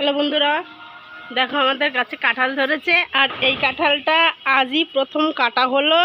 Hello বন্ধুরা দেখো আমাদের গাছে কাঁঠাল ধরেছে আর এই কাঁঠালটা আজই প্রথম কাটা হলো।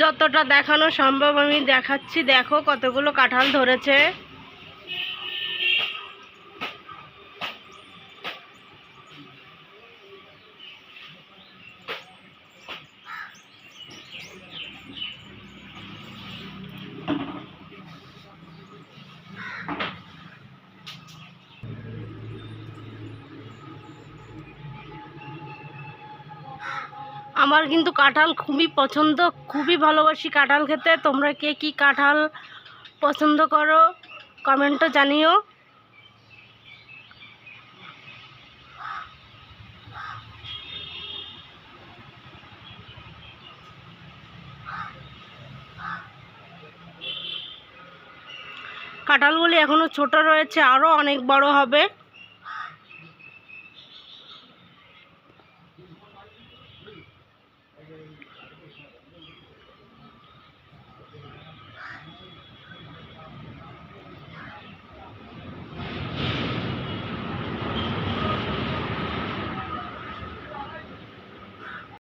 যতটা দেখানো সম্ভব আমি দেখাচ্ছি। দেখো কতগুলো কাঁঠাল ধরেছে। আমার কিন্তু কাঁঠাল খুবই পছন্দ, খুবই ভালোবাসি কাঁঠাল খেতে। তোমরা কে কী কাঁঠাল পছন্দ করো কমেন্টও জানিও। কাঁঠালগুলি এখনও ছোট রয়েছে আরও অনেক বড় হবে।